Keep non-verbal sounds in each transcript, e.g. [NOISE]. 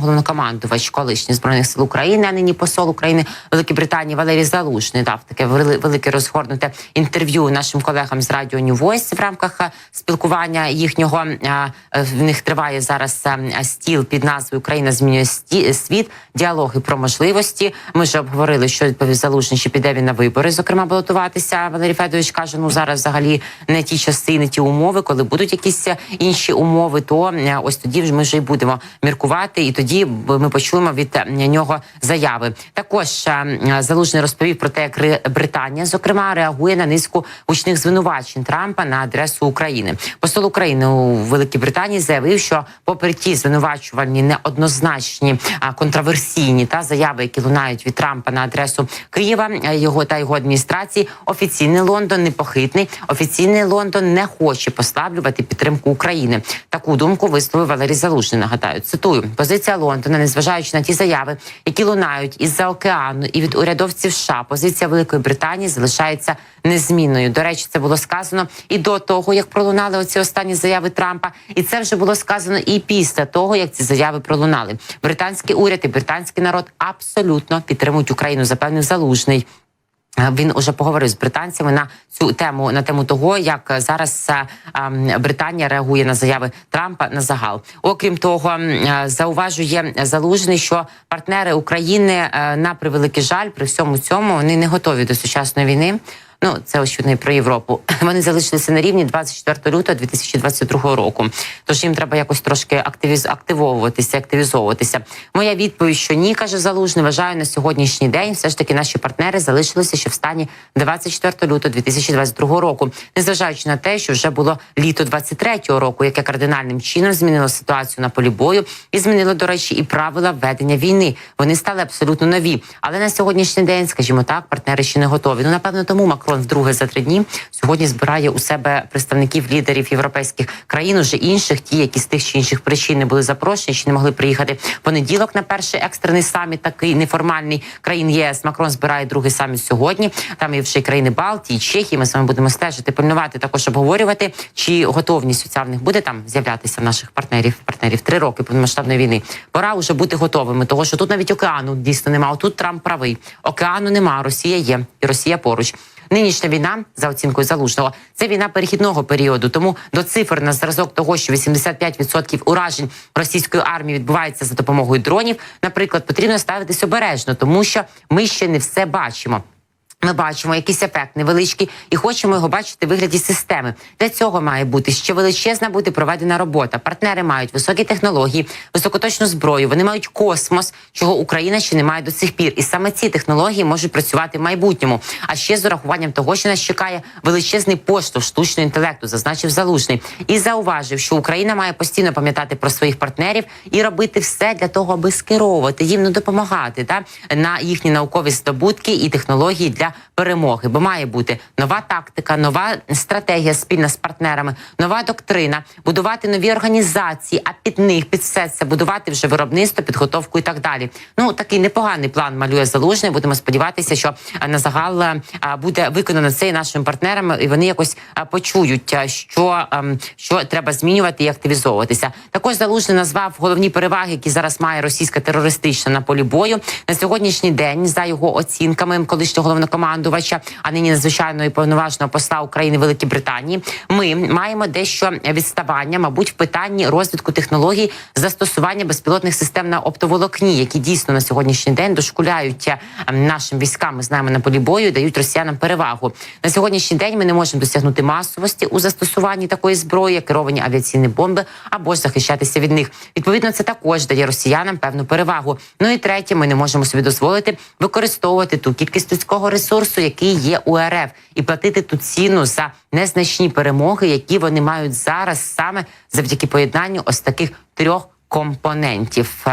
Головнокомандувач колишніх збройних сил України, а нині посол України Великій Британії Валерій Залужний дав таке вели- велике розгорнуте інтерв'ю нашим колегам з радіо New Voice в рамках е, спілкування їхнього. е, е, В них триває зараз стіл під назвою Україна змінює світ. Діалоги про можливості. Ми вже обговорили, що відповів Залужний, чи піде він на вибори. Зокрема, балотуватися. Валерій Федорович каже: ну зараз взагалі не ті часи, не ті умови. Коли будуть якісь інші умови, то ось тоді ми вже й будемо міркувати, і тоді б ми почуємо від е, нього заяви. Також е, залужний розповів про те, як Британія, зокрема, реагує на низку гучних звинувачень Трампа на адресу України. Посол України у Великій Британії заявив, що попри ті звинувачувальні неоднозначні контроверсійні та заяви, які лунають від Трампа на адресу Києва, е, його та його адміністрації, офіційний Лондон непохитний. Офіційний Лондон не хоче послаблювати підтримку України. Таку думку висловив Валерій Залужний. Нагадаю, цитую позиція Лондона, незважаючи на ті заяви, які лунають із-за океану і від урядовців США, позиція Великої Британії залишається незмінною. До речі, це було сказано і до того, як пролунали оці останні заяви Трампа, і це вже було сказано і після того, як ці заяви пролунали. Британський уряд і британський народ абсолютно підтримують Україну, запевнив залужний. Е, Він уже поговорив з британцями на цю тему на тему того, як зараз е, ем, Британія реагує на заяви Трампа на загал. Окрім того, е, зауважує залужний, що партнери України на превеликий жаль при всьому цьому вони не готові до сучасної війни. Ну, це очевидно і про Європу. [LAUGHS] Вони залишилися на рівні 24 лютого 2022 року. Тож їм треба якось трошки активіз... активовуватися, активізовуватися. Моя відповідь, що ні, каже Залужний, вважаю на сьогоднішній день. Все ж таки наші партнери залишилися ще в стані 24 лютого 2022 року, незважаючи на те, що вже було літо 23-го року, яке кардинальним чином змінило ситуацію на полі бою і змінило, до речі, і правила ведення війни. Вони стали абсолютно нові. Але на сьогоднішній день, скажімо так, партнери ще не готові. Ну напевно, тому Макрон вдруге за три дні сьогодні збирає у себе представників лідерів європейських країн, уже інших, ті, які з тих чи інших причин не були запрошені, чи не могли приїхати понеділок на перший екстрений саміт, такий неформальний країн ЄС. Макрон збирає другий саміт сьогодні. Там є вже і країни Балтії, Чехії. Ми з вами будемо стежити, пильнувати, також обговорювати, чи готовність оця в них буде там з'являтися наших партнерів. Партнерів три роки повномасштабної війни. Пора вже бути готовими, того що тут навіть океану дійсно немає. Тут Трамп правий. Океану нема. Росія є, і Росія поруч. Нинішня війна за оцінкою залужного це війна перехідного періоду. Тому до цифр на зразок того, що 85% уражень російської армії відбувається за допомогою дронів. Наприклад, потрібно ставитись обережно, тому що ми ще не все бачимо. Ми бачимо якийсь ефект невеличкий і хочемо його бачити в вигляді системи. Для цього має бути ще величезна бути проведена робота. Партнери мають високі технології, високоточну зброю. Вони мають космос, чого Україна ще не має до цих пір. І саме ці технології можуть працювати в майбутньому. А ще з урахуванням того, що нас чекає величезний поштовх штучного інтелекту, зазначив залужний і зауважив, що Україна має постійно пам'ятати про своїх партнерів і робити все для того, аби скеровувати їм ну, допомагати та на їхні наукові здобутки і технології для перемоги. Бо має бути нова тактика, нова стратегія спільна з партнерами, нова доктрина, будувати нові організації, а під них під все це будувати вже виробництво, підготовку і так далі. Ну такий непоганий план малює залужний. Будемо сподіватися, що е, на загал е, буде виконано це і нашими партнерами, і вони якось е, почують, е, що, ем, що треба змінювати і активізовуватися. Також залужний назвав головні переваги, які зараз має російська терористична на полі бою на сьогоднішній день. За його оцінками, колишнього головнокомандувача, а нині надзвичайного і повноважного посла України Великій Британії. Ми маємо дещо відставання, мабуть, в питанні розвитку технологій застосування безпілотних систем на оптоволокні, які дійсно на сьогоднішній день дошкуляють е, нашим військам. Ми знаємо на полі бою, дають росіянам перевагу. На сьогоднішній день ми не можемо досягнути масовості у застосуванні такої зброї, керовані авіаційні бомби, або ж захищатися від них. Відповідно, це також дає росіянам певну перевагу. Ну і третє, ми не можемо собі дозволити використовувати ту кількість людського ресурсу, який є у РФ, і платити ту ціну за незначні перемоги, які вони мають зараз саме завдяки поєднанню ось таких трьох компонентів.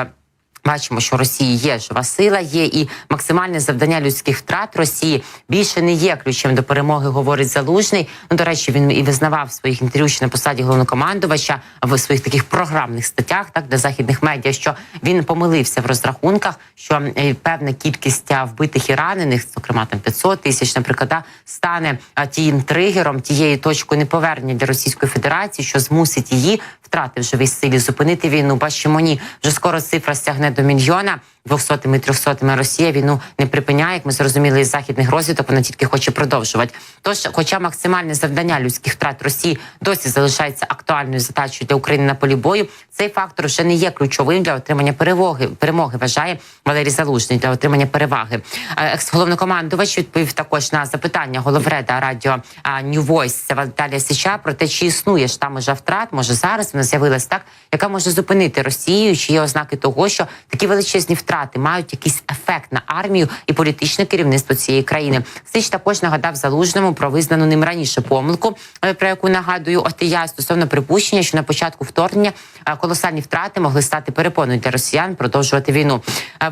Бачимо, що Росії є жива сила, є і максимальне завдання людських втрат Росії більше не є ключем до перемоги, говорить Залужний. Ну до речі, він і визнавав своїх інтерв'ю ще на посаді головнокомандувача в своїх таких програмних статтях, так для західних медіа, що він помилився в розрахунках, що е, певна кількість вбитих і ранених, зокрема там 500 тисяч, наприклад, да, стане а, тією тригером, тією точкою неповернення для Російської Федерації, що змусить її втрати в живій силі зупинити війну. Бачимо, ні, вже скоро цифра стягне до мільйона. Двохсотими, трьохсотими Росія війну не припиняє, як ми зрозуміли із західних розвідок. вона тільки хоче продовжувати. Тож, хоча максимальне завдання людських втрат Росії досі залишається актуальною задачею для України на полі бою, цей фактор вже не є ключовим для отримання перемоги. Перемоги вважає Валерій Залужний для отримання переваги. Е, Екс-головнокомандувач відповів також на запитання головреда радіо New Voice Віталія Січа про те, чи існує штам межа втрат. Може зараз вона з'явилась так, яка може зупинити Росію, чи є ознаки того, що такі величезні втрати мають якийсь ефект на армію і політичне керівництво цієї країни. Сич також нагадав залужному про визнану ним раніше помилку, е, про яку нагадую от стосовно припущення, що на початку вторгнення е, колосальні втрати могли стати перепоною для росіян продовжувати війну.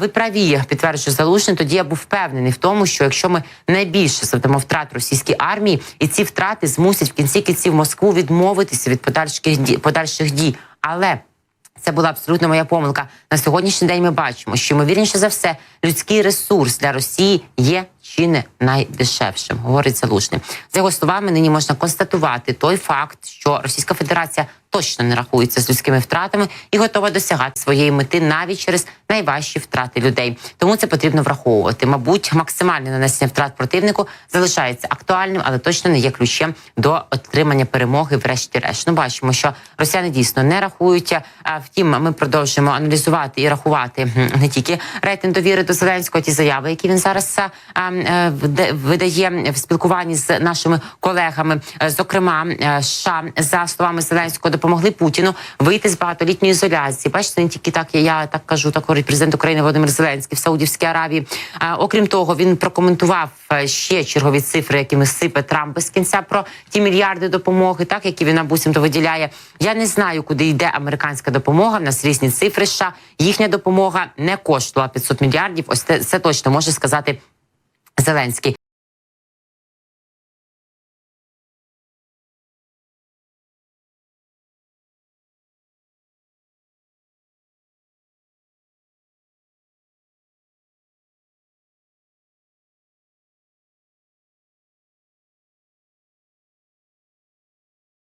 Ви праві підтверджує залужний. Тоді я був впевнений в тому, що якщо ми найбільше завдамо втрат російській армії, і ці втрати змусять в кінці кінців Москву відмовитися від подальших дій подальших дій, але це була абсолютно моя помилка. На сьогоднішній день ми бачимо, що ймовірніше за все людський ресурс для Росії є чи не найдешевшим, говорить Залужний. За його словами, нині можна констатувати той факт, що Російська Федерація точно не рахується з людськими втратами і готова досягати своєї мети навіть через найважчі втрати людей. Тому це потрібно враховувати. Мабуть, максимальне нанесення втрат противнику залишається актуальним, але точно не є ключем до отримання перемоги. Врешті-решт. Ну, бачимо, що росіяни дійсно не рахують. А втім, ми продовжуємо аналізувати і рахувати не тільки рейтинг довіри до Зеленського, ті заяви, які він зараз а, а, е, видає в спілкуванні з нашими колегами. Е, Зокрема, е, США за словами Зеленського допомогли Путіну вийти з багатолітньої ізоляції. Бачите, не тільки так я так кажу, так говорить президент України Володимир Зеленський в Саудівській Аравії. А, окрім того, він прокоментував е, ще чергові цифри, якими сипе Трамп без кінця про ті мільярди допомоги, так які він буцімто виділяє. Я не знаю, куди йде американська допомога. В нас різні цифри. США. їхня допомога не коштувала 500 мільярдів. Ось це, це точно може сказати Зеленський.